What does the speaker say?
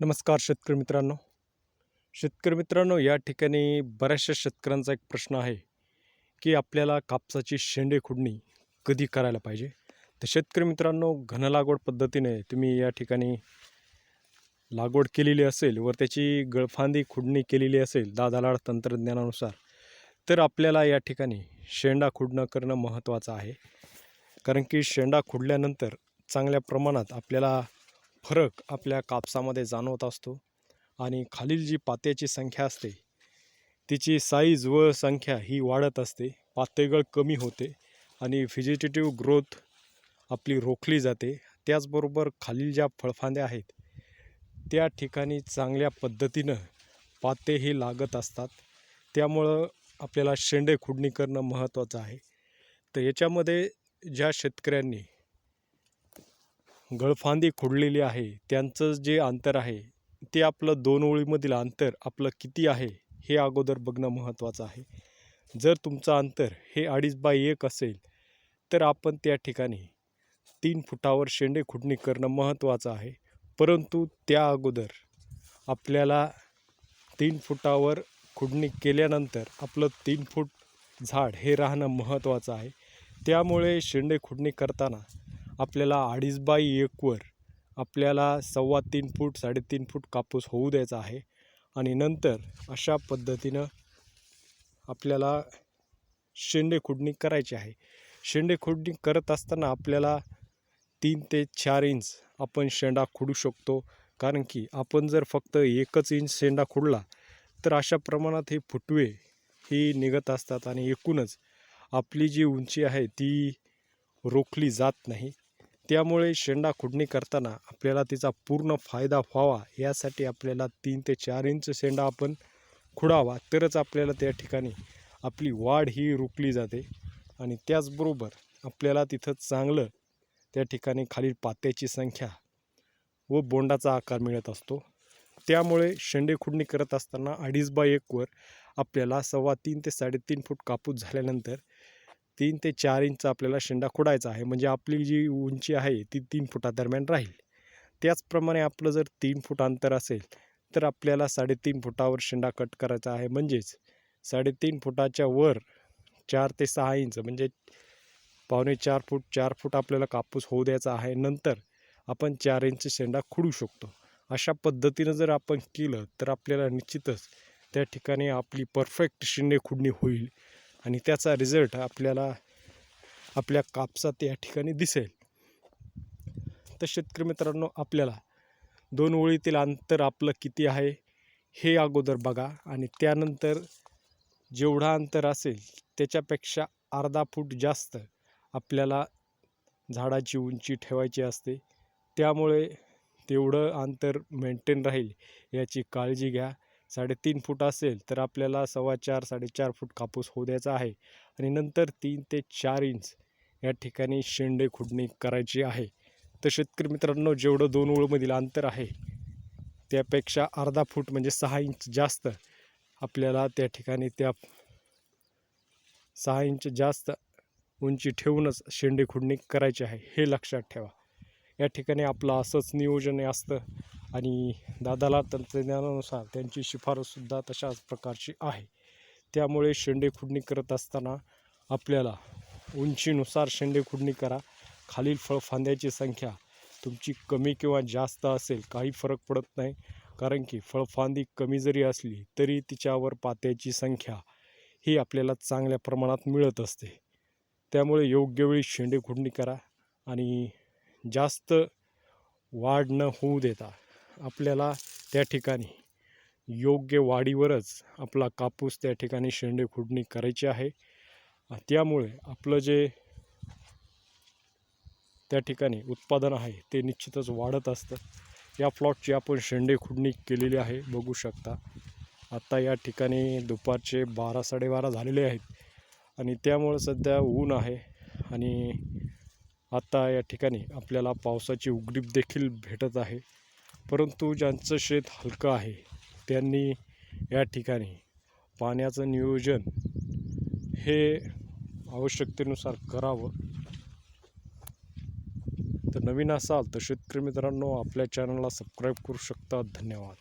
नमस्कार शेतकरी मित्रांनो. शेतकरी मित्रांनो या ठिकाणी बऱ्याचशा शेतकऱ्यांचा एक प्रश्न आहे की आपल्याला कापसाची शेंडे खुडणी कधी करायला पाहिजे? तर शेतकरी मित्रांनो घन लागवड पद्धतीने तुम्ही या ठिकाणी लागवड केलेली असेल वर त्याची गळफांदी खुडणी केलेली असेल दादालाड तंत्रज्ञानानुसार तर आपल्याला या ठिकाणी शेंडा खुडणं करणं महत्त्वाचं आहे. कारण की शेंडा खुडल्यानंतर चांगल्या प्रमाणात आपल्याला फरक आपल्या कापसामध्ये जाणवत असतो आणि खालील जी पात्याची संख्या असते तिची साईज व संख्या ही वाढत असते. पातळीगळ कमी होते आणि व्हिजिटेटिव्ह ग्रोथ आपली रोखली जाते. त्याचबरोबर खालील ज्या फळफांद्या आहेत त्या ठिकाणी चांगल्या पद्धतीनं पातेही लागत असतात. त्यामुळं आपल्याला शेंडे खुडणी करणं महत्त्वाचं आहे. तर याच्यामध्ये ज्या शेतकऱ्यांनी गळफांदी खोडलेली आहे. त्यांचं जे अंतर आहे ते आपलं दोन ओळीमधील अंतर आपलं किती आहे हे अगोदर बघणं महत्त्वाचं आहे. जर तुमचं अंतर हे अडीच बाय एक असेल तर आपण त्या ठिकाणी तीन फुटावर शेंडे खुडणी करणं महत्त्वाचं आहे. परंतु त्या अगोदर आपल्याला तीन फुटावर खुडणी केल्यानंतर आपलं तीन फूट झाड हे राहणं महत्त्वाचं आहे. त्यामुळे शेंडे खुडणी करताना आपल्याला अडीच बाय एकवर आपल्याला सव्वा तीन फूट साडेतीन फूट कापूस होऊ द्यायचा आहे. आणि नंतर अशा पद्धतीनं आपल्याला शेंडे खुडणी करायची आहे. शेंडे खुडणी करत असताना आपल्याला तीन ते चार इंच आपण शेंडा खुडू शकतो. कारण की आपण जर फक्त एकच इंच शेंडा खुडला तर अशा प्रमाणात हे फुटवे ही निघत असतात आणि एकूणच आपली जी उंची आहे ती रोखली जात नाही. त्यामुळे शेंडा खुडणी करताना आपल्याला तिचा पूर्ण फायदा व्हावा यासाठी आपल्याला तीन ते चार इंच शेंडा आपण खुडावा तरच आपल्याला त्या ठिकाणी आपली वाढ ही रोखली जाते. आणि त्याचबरोबर आपल्याला तिथं चांगलं त्या ठिकाणी खालील पात्याची संख्या व बोंडाचा आकार मिळत असतो. त्यामुळे शेंडे खुडणी करत असताना अडीच बाय एकवर आपल्याला सव्वा तीन ते साडेतीन फूट कापूस झाल्यानंतर तीन ते चार इंच आपल्याला शेंडा खुडायचा आहे. म्हणजे आपली जी उंची आहे ती तीन फुटादरम्यान राहील. त्याचप्रमाणे आपलं जर तीन फूट अंतर असेल तर आपल्याला साडेतीन फुटावर शेंडा कट करायचा आहे. म्हणजेच साडेतीन फुटाच्या वर चार ते सहा इंच म्हणजे पावणे चार फूट चार फूट आपल्याला कापूस होऊ द्यायचा आहे. नंतर आपण चार इंच शेंडा खुडू शकतो. अशा पद्धतीनं जर आपण केलं तर आपल्याला निश्चितच त्या ठिकाणी आपली परफेक्ट शेंडे खुडणी होईल. आणि त्याचा रिझल्ट आपल्याला आपल्या कापसात या ठिकाणी दिसेल. तर शेतकरी मित्रांनो आपल्याला दोन ओळीतील अंतर आपलं किती आहे हे अगोदर बघा. आणि त्यानंतर जेवढा अंतर असेल त्याच्यापेक्षा अर्धा फूट जास्त आपल्याला झाडाची उंची ठेवायची असते. त्यामुळे तेवढं अंतर मेंटेन राहील याची काळजी घ्या. साडेतीन फूट असेल तर आपल्याला सव्वा चार साडेचार फूट कापूस होऊ द्यायचा आहे. आणि नंतर तीन ते चार इंच या ठिकाणी शेंडे खुडणी करायची आहे. तर शेतकरी मित्रांनो जेवढं दोन ओळमधील अंतर आहे त्यापेक्षा अर्धा फूट म्हणजे सहा इंच जास्त आपल्याला त्या ठिकाणी त्या सहा इंच जास्त उंची ठेवूनच शेंडे खुडणी करायची आहे हे लक्षात ठेवा. या ठिकाणी आपलं असंच नियोजन असतं. आणि दादाला तंत्रज्ञानानुसार त्यांची शिफारससुद्धा तशाच प्रकारची आहे. त्यामुळे शेंडे खुडणी करत असताना आपल्याला उंचीनुसार शेंडे खुडणी करा. खालील फळफांद्याची संख्या तुमची कमी किंवा जास्त असेल काही फरक पडत नाही. कारण की फळफांदी कमी जरी असली तरी तिच्यावर पात्याची संख्या ही आपल्याला चांगल्या प्रमाणात मिळत असते. त्यामुळे योग्य वेळी शेंडे खुडणी करा आणि जास्त वाढ न होऊ देता आपल्याला त्या ठिकाणी योग्य वाढीवरच आपला कापूस त्या ठिकाणी शेंडे खुडणी करायची आहे. त्यामुळे आपलं जे त्या ठिकाणी उत्पादन आहे ते निश्चितच वाढत असतं. या प्लॉटची आपण शेंडे खुडणी केलेली आहे बघू शकता. आत्ता या ठिकाणी दुपारचे बारा साडेबारा झालेले आहेत. आणि त्यामुळं सध्या ऊन आहे. आणि आत्ता या ठिकाणी आपल्याला पावसाची उघडीप देखील भेटत आहे. परंतु ज्यांचं शेत हलकं आहे त्यांनी या ठिकाणी पाण्याचं नियोजन हे आवश्यकतेनुसार करावं. तर नवीन असाल तर शेतकरी मित्रांनो आपल्या चॅनलला सबस्क्राईब करू शकता. धन्यवाद.